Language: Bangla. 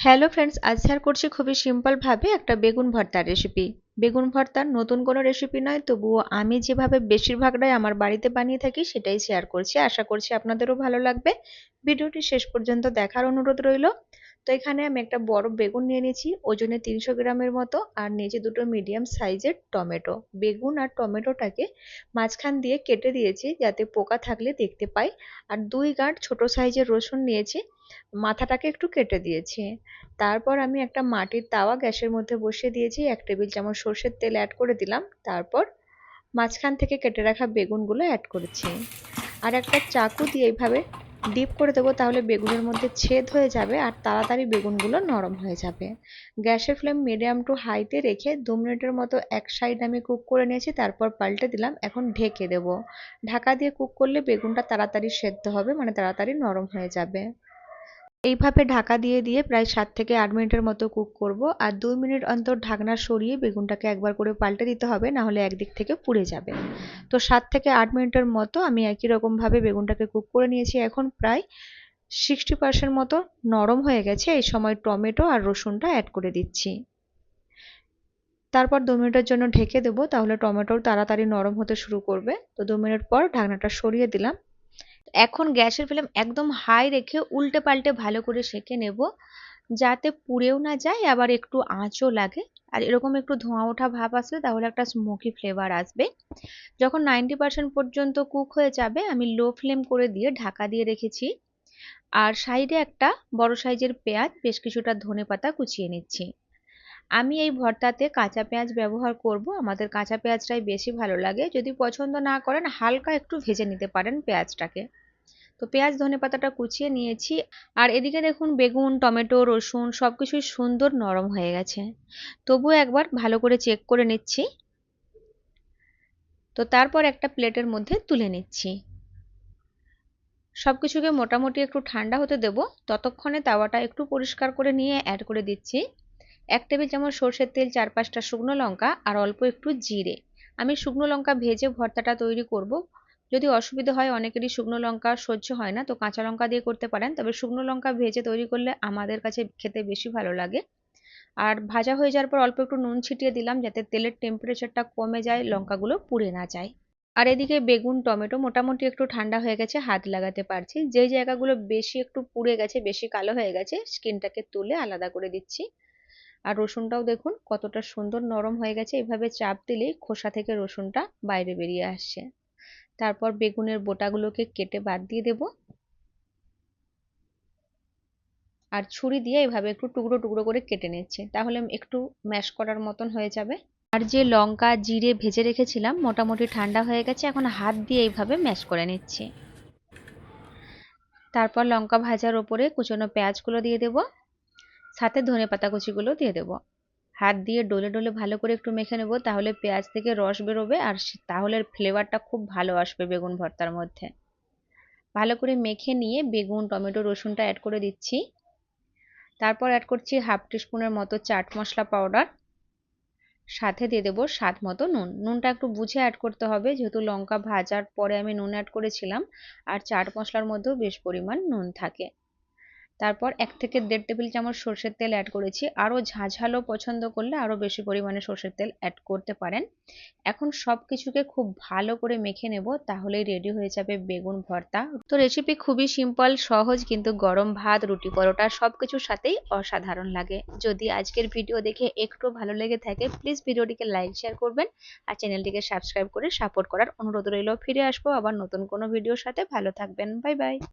হ্যালো ফ্রেন্ডস, আজ শেয়ার করছি খুবই সিম্পলভাবে একটা বেগুন ভর্তার রেসিপি বেগুন ভর্তার নতুন কোনো রেসিপি নয়, তবুও আমি যেভাবে বেশিরভাগটাই আমার বাড়িতে বানিয়ে থাকি সেটাই শেয়ার করছি। আশা করছি আপনাদেরও ভালো লাগবে। ভিডিওটি শেষ পর্যন্ত দেখার অনুরোধ রইল। তো এখানে আমি একটা বড় বেগুন নিয়ে নিয়েছি, ওজনে তিনশো গ্রামের মতো, আর নিচে দুটো মিডিয়াম সাইজের টমেটো। বেগুন আর টমেটোটাকে মাঝখান দিয়ে কেটে দিয়েছি যাতে পোকা থাকলে দেখতে পাই। আর দুই গাঁট ছোট সাইজের রসুন নিয়েছি। মাথাটাকে একটু কেটে দিয়েছি। তারপর আমি একটা মাটির তাওয়া গ্যাসের মধ্যে বসিয়ে দিয়েছি, এক টেবিল চামচ সর্ষের তেল অ্যাড করে দিলাম। তারপর মাঝখান থেকে কেটে রাখা বেগুনগুলো অ্যাড করেছি। আর একটা চাকু দিয়ে এইভাবে ডিপ করে দেবো তাহলে বেগুনের মধ্যে ছেদ হয়ে যাবে আর তাড়াতাড়ি বেগুনগুলো নরম হয়ে যাবে। গ্যাসের ফ্লেম মিডিয়াম টু হাইতে রেখে দু মিনিটের মতো এক সাইড আমি কুক করে নিয়েছি, তারপর পাল্টে দিলাম, এখন ঢেকে দেব। ঢাকা দিয়ে কুক করলে বেগুনটা তাড়াতাড়ি সেদ্ধ হবে মানে তাড়াতাড়ি নরম হয়ে যাবে। এইভাবে ঢাকা দিয়ে দিয়ে প্রায় সাত থেকে আট মিনিটের মতো কুক করব আর দুই মিনিট অন্তর ঢাকনা সরিয়ে বেগুনটাকে একবার করে পাল্টে দিতে হবে, না হলে একদিক থেকে পুড়ে যাবে। তো সাত থেকে আট মিনিটের মতো আমি একই রকমভাবে বেগুনটাকে কুক করে নিয়েছি। এখন প্রায় সিক্সটি পার্সেন্ট মতো নরম হয়ে গেছে। এই সময় টমেটো আর রসুনটা অ্যাড করে দিচ্ছি। তারপর দু মিনিটের জন্য ঢেকে দেবো, তাহলে টমেটোর তাড়াতাড়ি নরম হতে শুরু করবে। তো দু মিনিট পর ঢাকনাটা সরিয়ে দিলাম। এখন গ্যাসের ফ্লেম একদম হাই রেখে উল্টে পাল্টে ভালো করে সেঁকে নেব। যাতে পুড়েও না যায়, আবার একটু আঁচও লাগে। আর এরকম একটু ধোঁয়া ওঠা ভাব আসলে তাহলে একটা স্মোকি ফ্লেভার আসবে। যখন নাইনটি পার্সেন্ট পর্যন্ত কুক হয়ে যাবে, আমি লো ফ্লেম করে দিয়ে ঢাকা দিয়ে রেখেছি। আর সাইডে একটা বড় সাইজের পেঁয়াজ, বেশ কিছুটা ধনে পাতা কুচিয়ে নিচ্ছি। আমি এই ভর্তাতে কাঁচা পেঁয়াজ ব্যবহার করব। আমাদের কাঁচা পেঁয়াজটাই বেশি ভালো লাগে। যদি পছন্দ না করেন, হালকা একটু ভেজে নিতে পারেন পেঁয়াজটাকে। তো পেঁয়াজ, ধনে পাতাটা কুচিয়ে নিয়েছি। আর এদিকে দেখুন, বেগুন, টমেটো, রসুন সব কিছুই সুন্দর নরম হয়ে গেছে। তবুও একবার ভালো করে চেক করে নিচ্ছি। তো তারপর একটা প্লেটের মধ্যে তুলে নিচ্ছি। সব কিছুকে মোটামুটি একটু ঠান্ডা হতে দেব। ততক্ষণে তাওয়াটা একটু পরিষ্কার করে নিয়ে অ্যাড করে দিচ্ছি। এক টেবিল চামচ সর্ষের তেল, চার পাঁচটা শুকনো লঙ্কা আর অল্প একটু জিরে। আমি শুকনো লঙ্কা ভেজে ভর্তাটা তৈরি করব। যদি অসুবিধা হয়, অনেকেরই শুকনো লঙ্কা সহ্য হয় না, তো কাঁচা লঙ্কা দিয়ে করতে পারেন। তবে শুকনো লঙ্কা ভেজে তৈরি করলে আমাদের কাছে খেতে বেশি ভালো লাগে। আর ভাজা হয়ে যাওয়ার পর অল্প একটু নুন ছিটিয়ে দিলাম, যাতে তেলের টেম্পারেচারটা কমে যায়, লঙ্কাগুলো পুড়ে না যায়। আর এদিকে বেগুন, টমেটো মোটামুটি একটু ঠান্ডা হয়ে গেছে, হাত লাগাতে পারছি। যেই জায়গাগুলো বেশি একটু পুড়ে গেছে, বেশি কালো হয়ে গেছে স্কিনটাকে তুলে আলাদা করে দিচ্ছি। আর রসুনটাও দেখুন কতটা সুন্দর নরম হয়ে গেছে। এভাবে চাপ দিলেই খোসা থেকে রসুনটা বাইরে বেরিয়ে আসছে। তারপর বেগুনের বোটাগুলোকে কেটে বাদ দিয়ে দেব। আর ছুরি দিয়ে এভাবে একটু টুকরো টুকরো করে কেটে নিচ্ছে। তাহলে একটু ম্যাশ করার মতন হয়ে যাবে। আর যে লঙ্কা, জিরে ভেজে রেখেছিলাম, মোটামুটি ঠান্ডা হয়ে গেছে। এখন হাত দিয়ে এইভাবে ম্যাশ করে নিচ্ছি। তারপর লঙ্কা ভাজার ওপরে কুচনো পেঁয়াজগুলো দিয়ে দেব। সাথে ধনে পাতা কুচিগুলো দিয়ে দেবো। হাত দিয়ে ডলে ডলে ভালো করে একটু মেখে নেব, তাহলে পেঁয়াজ থেকে রস বেরোবে আর তাহলে ফ্লেভারটা খুব ভালো আসবে বেগুন ভর্তার মধ্যে। ভালো করে মেখে নিয়ে বেগুন, টমেটো, রসুনটা অ্যাড করে দিচ্ছি। তারপর অ্যাড করছি হাফ টিস্পুনের মতো চাট মশলা পাউডার সাথে দিয়ে দেবো স্বাদ মতো নুন। নুনটা একটু বুঝে অ্যাড করতে হবে, যেহেতু লঙ্কা ভাজার পরে আমি নুন অ্যাড করেছিলাম, আর চাট মশলার মধ্যেও বেশ পরিমাণ নুন থাকে। তারপর এক থেকে দেড় টেবিল চামচ সর্ষের তেল অ্যাড করেছি। আরও ঝাঝালো পছন্দ করলে আরও বেশি পরিমাণে সর্ষের তেল অ্যাড করতে পারেন। এখন সব কিছুকে খুব ভালো করে মেখে নেব, তাহলেই রেডি হয়ে যাবে বেগুন ভর্তা। তো রেসিপি খুবই সিম্পল সহজ কিন্তু গরম ভাত, রুটি পরোটা সব কিছুর সাথেই অসাধারণ লাগে। যদি আজকের ভিডিও দেখে একটু ভালো লেগে থাকে প্লিজ ভিডিওটিকে লাইক শেয়ার করবেন আর চ্যানেলটিকে সাবস্ক্রাইব করে সাপোর্ট করার অনুরোধ রইল। ফিরে আসব আবার নতুন কোনো ভিডিওর সাথে। ভালো থাকবেন। Bye bye